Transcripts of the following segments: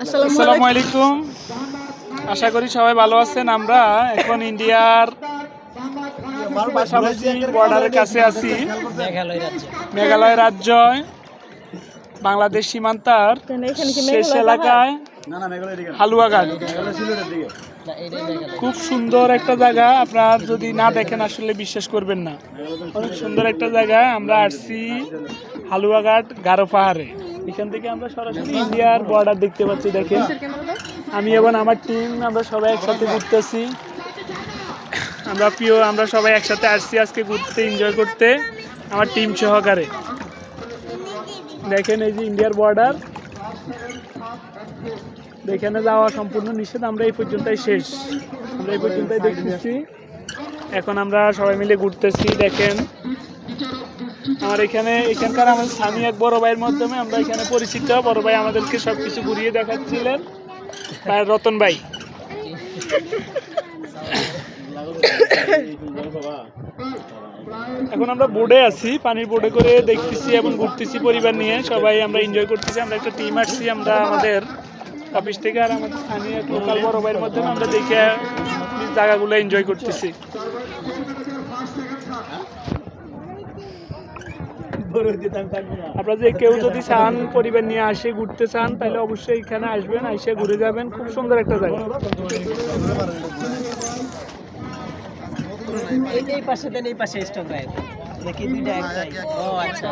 আসসালামু আলাইকুম। আশা করি সবাই ভালো আছেন। আমরা এখন ইন্ডিয়ার পাশাপাশি বর্ডারের কাছে আছি। মেঘালয় রাজ্য। বাংলাদেশ সীমান্তার শেষ এলাকায় হালুয়াঘাট। খুব সুন্দর একটা জায়গা। আপনার যদি না দেখেন আসলে বিশ্বাস করবেন না। অনেক সুন্দর একটা জায়গা আমরা আসছি হালুয়াঘাট গারো পাহাড়ে। এখান থেকে আমরা সরাসরি ইন্ডিয়ার বর্ডার দেখতে পাচ্ছি, দেখেন। আমি এবং আমার টিম আমরা সবাই একসাথে ঘুরতেছি। আমরা প্রিয় আমরা সবাই একসাথে আসছি আজকে ঘুরতে এনজয় করতে, আমার টিম সহকারে। দেখেন এই যে ইন্ডিয়ার বর্ডার এখানে যাওয়া সম্পূর্ণ নিষেধ, আমরা এই পর্যন্তই শেষ। আমরা এই পর্যন্তই দেখতেছি। এখন আমরা সবাই মিলে ঘুরতেছি, দেখেন। আমার এখানে এখানকার আমাদের স্বামী এক বড় ভাইয়ের মাধ্যমে আমরা এখানে পরিচিত। বড় ভাই আমাদেরকে সব কিছু ঘুরিয়ে দেখাচ্ছিলেন। আর রতন ভাই। এখন আমরা বোর্ডে আছি, পানির বোর্ডে করে দেখতেছি এবং ঘুরতেছি পরিবার নিয়ে। সবাই আমরা এনজয় করতেছি, আমরা একটা টিম আসছি, আমরা আমাদের অফিস থেকে আর আমাদের স্থানীয় লোকাল বড় ভাইয়ের মাধ্যমে আমরা দেখে জায়গাগুলো এনজয় করতেছি। আপনারা যে কেউ যদি চান পরিবার নিয়ে আসে ঘুরতে চান তাহলে অবশ্যই এখানে আসবেন এসে ঘুরে যাবেন। খুব সুন্দর একটা জায়গা। এই এই পাশে দেন এই পাশে স্টক নাকি দুইটা একটাই ও আচ্ছা।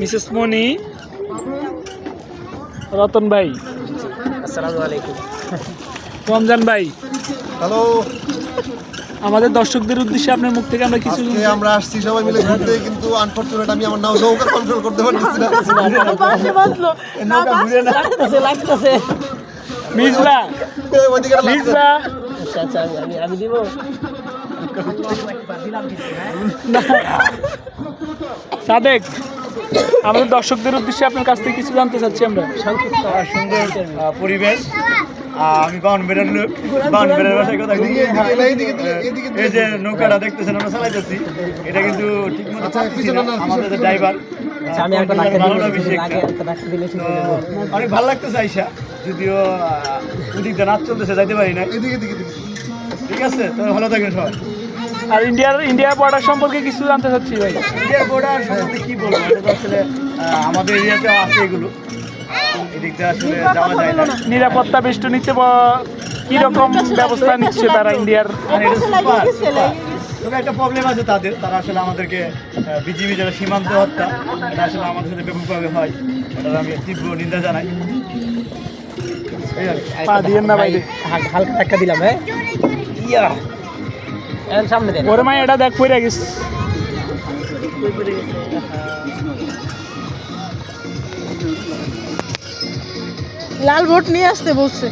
মিসেস মনি রতন ভাই। আসসালামু আলাইকুম। রমজান ভাই। হ্যালো। আমাদের দর্শকদের উদ্দেশ্যে আপনার মুখ থেকে আমরা কিছু আমরা আসছি সবাই মিলে ঘুরতে কিন্তু আনফরচুনেট আমি আমার নাও নৌকা কন্ট্রোল করতে পারতেছি না। লাগতেছে লাগতেছে। মিজলা এ, ওইদিকে লাগছে। মিজলা আচ্ছা আচ্ছা আমি আমি আমি দিব। সাদেক। আমাদের দর্শকদের উদ্দেশ্যে আপনার কাছ থেকে কিছু জানতে চাচ্ছি আমরা সুন্দর পরিবেশ আমি বাউন বেড়ার লোক বাউন বেড়ার বাসায় কথা বলি। এই যে নৌকাটা দেখতেছেন আমরা চালাইতেছি এটা কিন্তু ঠিক মতো আচ্ছা, না। আমাদের পিছনে। ড্রাইভার আচ্ছা অনেক ভালো লাগতেছে আইসা যদিও ওদিক দিয়ে নাচ চলতেছে যাইতে পারি না। ঠিক আছে তো ভালো থাকবেন সবাই আর ইন্ডিয়ার ইন্ডিয়া বর্ডার সম্পর্কে কিছু জানতে চাচ্ছি ভাই। ইন্ডিয়ার বর্ডার সম্বন্ধে কি বলব? আসলে আমাদের এরিয়াতে আছে এগুলো। এদিক দিয়ে আসলে যাওয়া যায় না। নিরাপত্তা বেষ্টনীতে ব- কীরকম ব্যবস্থা নিচ্ছে তারা ইন্ডিয়ার? এটা সুপার। তবে একটা প্রবলেম আছে তাদের। তারা আসলে আমাদেরকে বিজিবি যারা সীমান্ত হত্যা এটা আসলে আমাদের সাথে ব্যাপকভাবে হয়। এটার আমি তীব্র নিন্দা জানাই। কি। পা দিয়েন না বাইরে হালকা ধাক্কা দিলাম হ্যাঁ? ইয়া! সামনে দেন। ওরে মা এটা দেখ পড়ে গেছে। লাল ভোট নিয়ে আসতে বলছে।